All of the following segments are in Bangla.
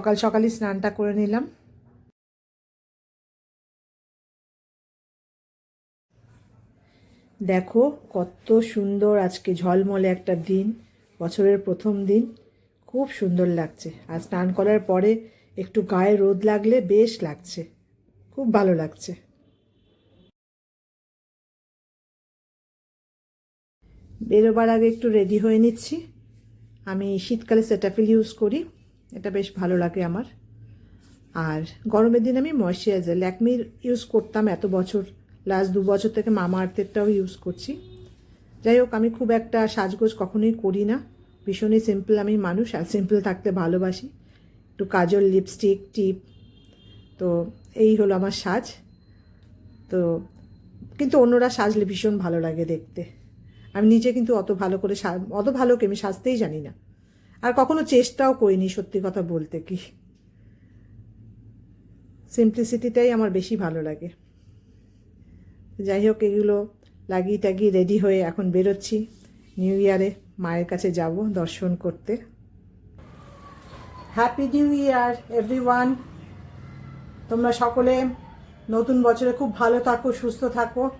সকাল সকালই স্নানটা করে নিলাম। দেখো কত সুন্দর আজকে ঝলমলে একটা দিন, বছরের প্রথম দিন। খুব সুন্দর লাগছে। আর স্নান করার পরে একটু গায়ে রোদ লাগলে বেশ লাগছে। খুব ভালো লাগছে। বেরোবার আগে একটু রেডি হয়ে নিচ্ছি। আমি শীতকালে সেটাফিল ইউজ করি। এটা বেশ ভালো লাগে আমার। আর গরমের দিন আমি ময়শ্চারাইজার ল্যাকমির ইউজ করতাম এত বছর লাস্ট দু বছর থেকে মামা আর্থেরটাও ইউজ করছি। যাই হোক, আমি খুব একটা সাজগোজ কখনোই করি না। ভীষণই সিম্পল আমি মানুষ, আর সিম্পল থাকতে ভালোবাসি। একটু কাজল লিপস্টিক টিপ তো এই হলো আমার সাজ। তো কিন্তু অন্যরা সাজলে ভীষণ ভালো লাগে দেখতে। আমি নিজে কিন্তু অত ভালো করে অত ভালো কি আমি সাজতেই জানি না। আর কখনো চেষ্টাও করিনি সত্যি কথা বলতে কি। সিম্পলিসিটিটাই আমার বেশি ভালো লাগে। যাই হোক এগুলো লাগিয়ে টাগিয়ে রেডি হয়ে এখন বেরোচ্ছি। নিউ ইয়ারে মায়ের কাছে যাব দর্শন করতে। হ্যাপি নিউ ইয়ার এভরিওয়ান তোমরা সকলে নতুন বছরে খুব ভালো থাকো, সুস্থ থাকো।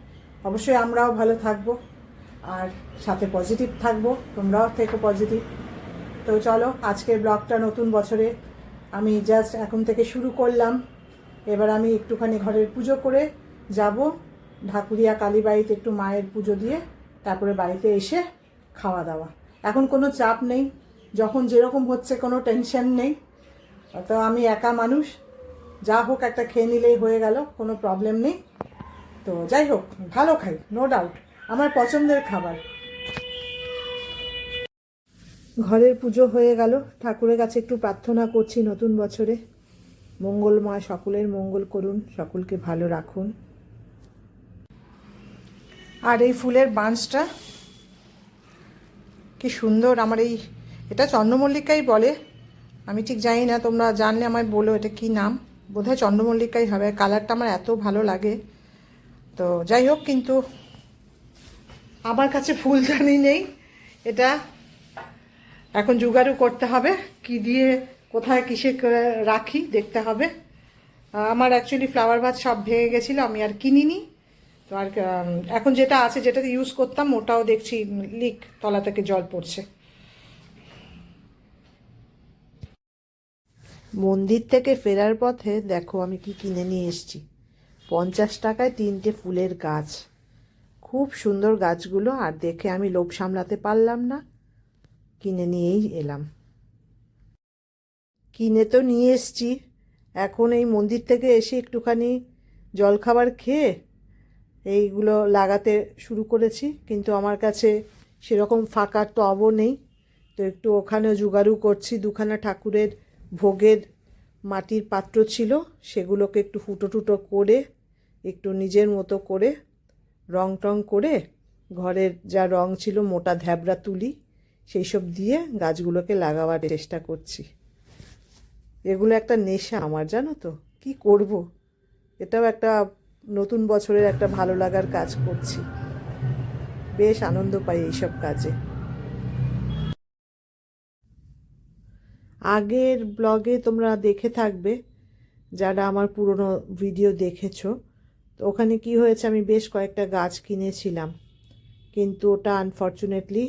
অবশ্যই আমরাও ভালো থাকব। আর সাথে পজিটিভ থাকব। তোমরাও থেকো পজিটিভ তো চলো, আজকের ব্লগটা নতুন বছরে আমি জাস্ট এখন থেকে শুরু করলাম। এবার আমি একটুখানি ঘরের পুজো করে যাব। ঢাকুরিয়া কালীবাড়িতে একটু মায়ের পুজো দিয়ে তারপরে বাড়িতে এসে খাওয়া দাওয়া। এখন কোনো চাপ নেই, যখন যেরকম হচ্ছে কোনো টেনশন নেই। তো আমি একা মানুষ, যা হোক একটা খেয়ে নিলেই হয়ে গেল, কোনো প্রবলেম নেই। তো যাই হোক, ভালো খাই নো ডাউট আমার পছন্দের খাবার। ঘরের পুজো হয়ে গেল। ঠাকুরের কাছে একটু প্রার্থনা করছি নতুন বছরে। মঙ্গলময় সকলের মঙ্গল করুন, সকলকে ভালো রাখুন। আর এই ফুলের বাঁশটা, কি সুন্দর আমার এই, এটা চন্দ্রমল্লিকাই বলে। আমি ঠিক জানি না, তোমরা জানলে আমায় বলো এটা কি নাম। বোধহয় চন্দ্রমল্লিকাই হবে কালারটা আমার এত ভালো লাগে। তো যাই হোক, কিন্তু আমার কাছে ফুলদানি নেই। এটা এখন জোগাড়ও করতে হবে, কি দিয়ে, কোথায় কিসে রাখি, দেখতে হবে। আমার অ্যাকচুয়ালি ফ্লাওয়ার ভাত সব ভেঙে গেছিল, আমি আর কিনিনি। তো আর এখন যেটা আছে, যেটাতে ইউজ করতাম, ওটাও দেখছি লিক তলা থেকে জল পড়ছে। মন্দির থেকে ফেরার পথে দেখো আমি কি কিনে নিয়ে এসেছি। পঞ্চাশ টাকায় তিনটে ফুলের গাছ। খুব সুন্দর গাছগুলো, আর দেখে আমি লোভ সামলাতে পারলাম না। কিনে নিয়েই এলাম। কিনে তো নিয়ে এসছি। এখন এই মন্দির থেকে এসে একটুখানি জলখাবার খেয়ে এইগুলো লাগাতে শুরু করেছি, কিন্তু আমার কাছে সেরকম ফাঁকা টবও নেই। তো একটু ওখানে জোগাড়ু করছি। দুখানা ঠাকুরের ভোগের মাটির পাত্র ছিল, সেগুলোকে একটু ফুটো টুটো করে, একটু নিজের মতো করে, রং টং করে, ঘরের যা রং ছিল, মোটা ধ্যাবড়া তুলি। সেই সব দিয়ে গাছগুলোকে লাগাবার চেষ্টা করছি। এগুলো একটা নেশা আমার, জানো তো? কি করব? এটাও একটা নতুন বছরের একটা ভালো লাগার কাজ করছি। বেশ আনন্দ পাই এইসব কাজে। আগের ব্লগে তোমরা দেখে থাকবে, যারা আমার পুরনো ভিডিও দেখেছ। তো ওখানে কি হয়েছে, আমি বেশ কয়েকটা গাছ কিনেছিলাম। কিন্তু ওটা আনফর্চুনেটলি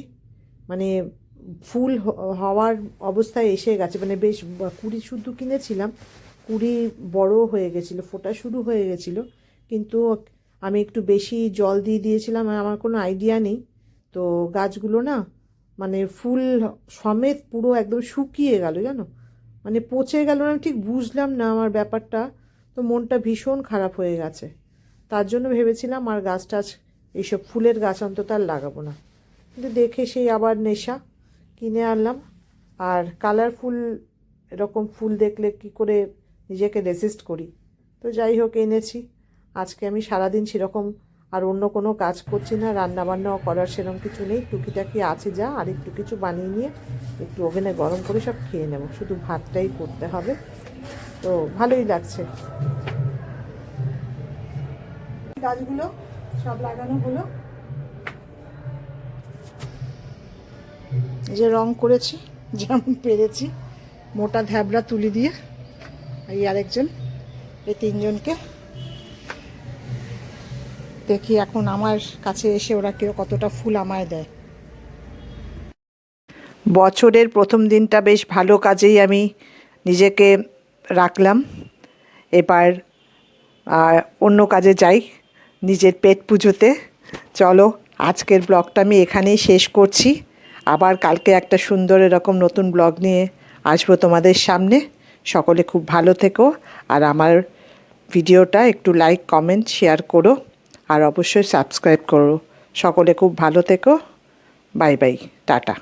মানে ফুল হওয়ার অবস্থায় এসে গেছে। মানে বেশ কুড়ি শুদ্ধ কিনেছিলাম। কুড়ি বড় হয়ে গেছিল, ফোটা শুরু হয়ে গেছিল। কিন্তু আমি একটু বেশি জল দিয়ে দিয়েছিলাম আর আমার কোনো আইডিয়া নেই। তো গাছগুলো না মানে ফুল সমেত পুরো একদম শুকিয়ে গেল, জানো? মানে পচে গেল না ঠিক বুঝলাম না আমার ব্যাপারটা। তো মনটা ভীষণ খারাপ হয়ে গেছে। তার জন্য ভেবেছিলাম আর গাছ টাছ, এইসব ফুলের গাছ অন্তত আর লাগাবো না। কিন্তু দেখে সেই আবার নেশা কিনে আনলাম। আর কালারফুল এরকম ফুল দেখলে কি করে নিজেকে রেসিস্ট করি? তো যাই হোক, এনেছি। আজকে আমি সারাদিন সেরকম আর অন্য কোনো কাজ করছি না। রান্না বান্নাও করার সেরকম কিছু নেই। টুকিটাকি আছে যা, আর একটু কিছু বানিয়ে নিয়ে একটু ওভেনে গরম করে সব খেয়ে নেব। শুধু ভাতটাই করতে হবে। তো ভালোই লাগছে। গাছগুলো সব লাগানো হলো। যে রং করেছি, যেমন পেরেছি, মোটা ধ্যাবড়া তুলি দিয়ে এই আরেকজন, এই তিনজনকে। দেখি এখন আমার কাছে এসে ওরা কেউ কতটা ফুল আমায় দেয়। বছরের প্রথম দিনটা বেশ ভালো কাজেই আমি নিজেকে রাখলাম। এবার অন্য কাজে যাই নিজের পেট পুজোতে। চলো, আজকের ব্লগটা আমি এখানেই শেষ করছি। আবার কালকে একটা সুন্দর এরকম নতুন ব্লগ নিয়ে আসব তোমাদের সামনে। সকলে খুব ভালো থেকো আর আমার ভিডিওটা একটু লাইক কমেন্ট শেয়ার করো আর অবশ্যই সাবস্ক্রাইব করো। সকলে খুব ভালো থেকো। Bye bye tata.